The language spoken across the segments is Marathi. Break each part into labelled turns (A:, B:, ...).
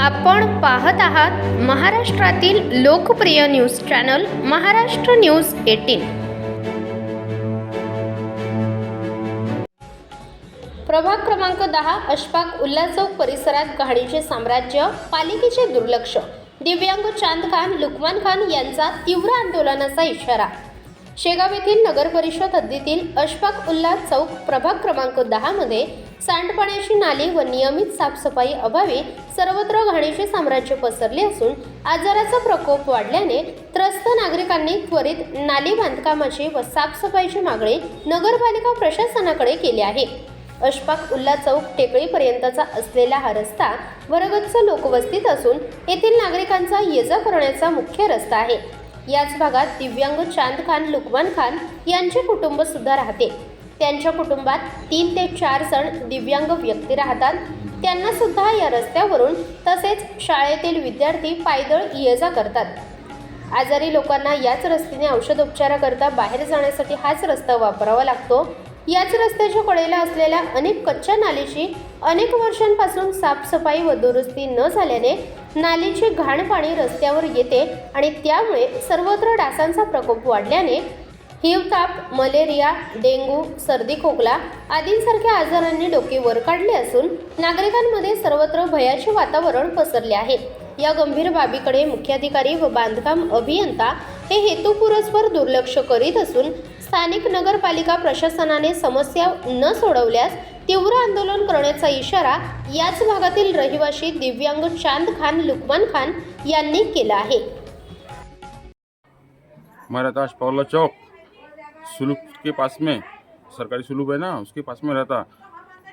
A: आपण पाहत आहात महाराष्ट्रातील लोकप्रिय news channel Maharashtra news eighteen. प्रभाग क्रमांक दहा अशफाक उल्ला चौक परिसरात घाणीचे साम्राज्य पालिकेचे दुर्लक्ष. दिव्यांग चांद खान लुकमान खान यांचा तीव्र आंदोलनाचा इशारा. शेगाव येथील नगर परिषद हद्दीतील अशफाक उल्ला चौक प्रभाग क्रमांक दहामध्ये सांडपाण्याची नाली व नियमित साफसफाई अभावी सर्वत्र घाणीचे साम्राज्य पसरले असून आजाराचा प्रकोप वाढल्याने त्रस्त नागरिकांनी त्वरित नाली बांधकामाची व साफसफाईची मागणी नगरपालिका प्रशासनाकडे केली आहे. अशफाक उल्ला चौक टेकळीपर्यंतचा असलेला हा रस्ता वरगच्च लोकवस्तीत असून येथील नागरिकांचा ये जा करण्याचा मुख्य रस्ता आहे. याच भागात दिव्यांग चांद खान लुकमान खान यांचे कुटुंब सुद्धा राहते. त्यांच्या कुटुंबात तीन ते चार जण दिव्यांग व्यक्ती राहतात. त्यांना सुद्धा या रस्त्यावरून तसेच शाळेतील विद्यार्थी पायदळ ये जा करतात. आजारी लोकांना याच रस्त्याने औषधोपचाराकरता बाहेर जाण्यासाठी हाच रस्ता वापरावा लागतो. याच रस्त्याच्या कडेला असलेल्या अनेक कच्च्या नालीची अनेक वर्षांपासून साफसफाई व दुरुस्ती न झाल्याने नालीचे घाण पाणी रस्त्यावर येते आणि त्यामुळे सर्वत्र डासांचा प्रकोप वाढल्याने हिवताप मलेरिया डेंगू सर्दी खोकला आदींसारख्या आजारांनी डोके वर काढले असून नागरिकांमध्ये सर्वत्र भयाचे वातावरण पसरले आहे. या गंभीर बाबीकडे मुख्याधिकारी व बांधकाम अभियंता हे हेतुपुरस्पर दुर्लक्ष करीत असून स्थानिक नगरपालिका प्रशासनाने समस्या न सोडवल्यास तीव्र आंदोलन करण्याचा इशारा याच भागातील रहिवासी दिव्यांग चांद खान लुकमान खान यांनी केला आहे.
B: मैं रहता पौला चौक सुलूक के पास में सरकारी सुलूक है ना उसके पास में रहता।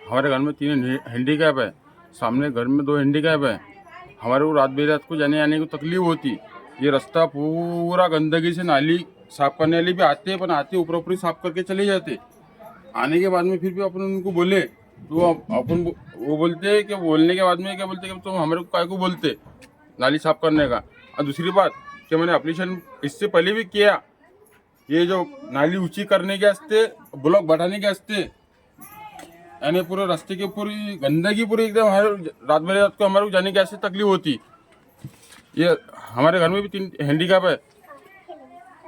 B: हमारे घर में तीन हैंडीकैप है। सामने घर में दो हैंडीकैप है। हमारे को रात बेरात को जाने आने को तकलीफ़ होती। ये रास्ता पूरा गंदगी से नाली साफ़ करने वाले भी आते हैं, पर आते ऊपर ऊपर साफ़ करके चले जाते। आने के बाद में फिर भी अपन उनको बोले तो अपन वो- बोलते हैं कि बोलने के बाद में क्या बोलते हैं कि तुम हमारे को काय को बोलते? नाली साफ़ करने का। और दूसरी बात कि मैंने अप्लीकेशन इससे पहले भी किया। ये जो नाली ऊँची करने के वास्ते, ब्लॉक बढ़ाने के वास्ते यानी पूरे रास्ते के पूरी गंदगी पूरी एकदम हर रात भर रात को हमारे को जाने के वास्ते तकलीफ़ होती। ये हमारे घर में भी तीन हैंडीकैप है।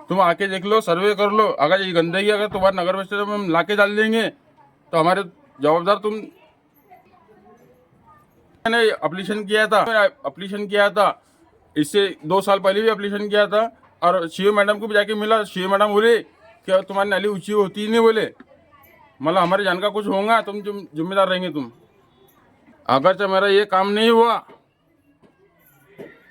B: तुम आके देख लो सर्वे कर लो। अगर ये गंदगी अगर तुम्हारे नगर परिषद में हम लाके डाल देंगे तो हमारे जवाबदार तुम मैंने अप्लीकेशन किया था अप्लीकेशन किया था। इससे दो साल पहले भी अप्लीकेशन किया था। और सी मैडम को भी जाके मिला। सी मैडम बोले कि तुम्हारी नाली ऊँची होती ही नहीं बोले। मतलब हमारे जान का कुछ होगा? तुम जिम- जिम्मेदार रहेंगे तुम। अगर से मेरा ये काम नहीं हुआ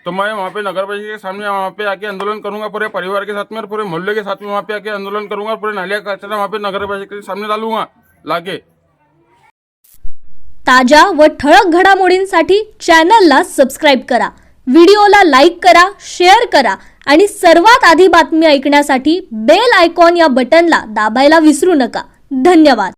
B: तो मैं वहाँ पे नगर परिषद के सामने वहाँ पे आके आंदोलन करूंगा पूरे परिवार के साथ में और पूरे मोहल्ले के साथ में वहाँ पे आके आंदोलन करूंगा और पूरे नालिया कचरा वहाँ पे नगर परिषद के सामने डालूंगा लाके।
C: ताज्या व ठळक घडामोडींसाठी चॅनलला सबस्क्राईब करा व्हिडिओला लाईक करा शेअर करा आणि सर्वात आधी बातमी ऐकण्यासाठी बेल आयकॉन या बटनला दाबायला विसरू नका. धन्यवाद.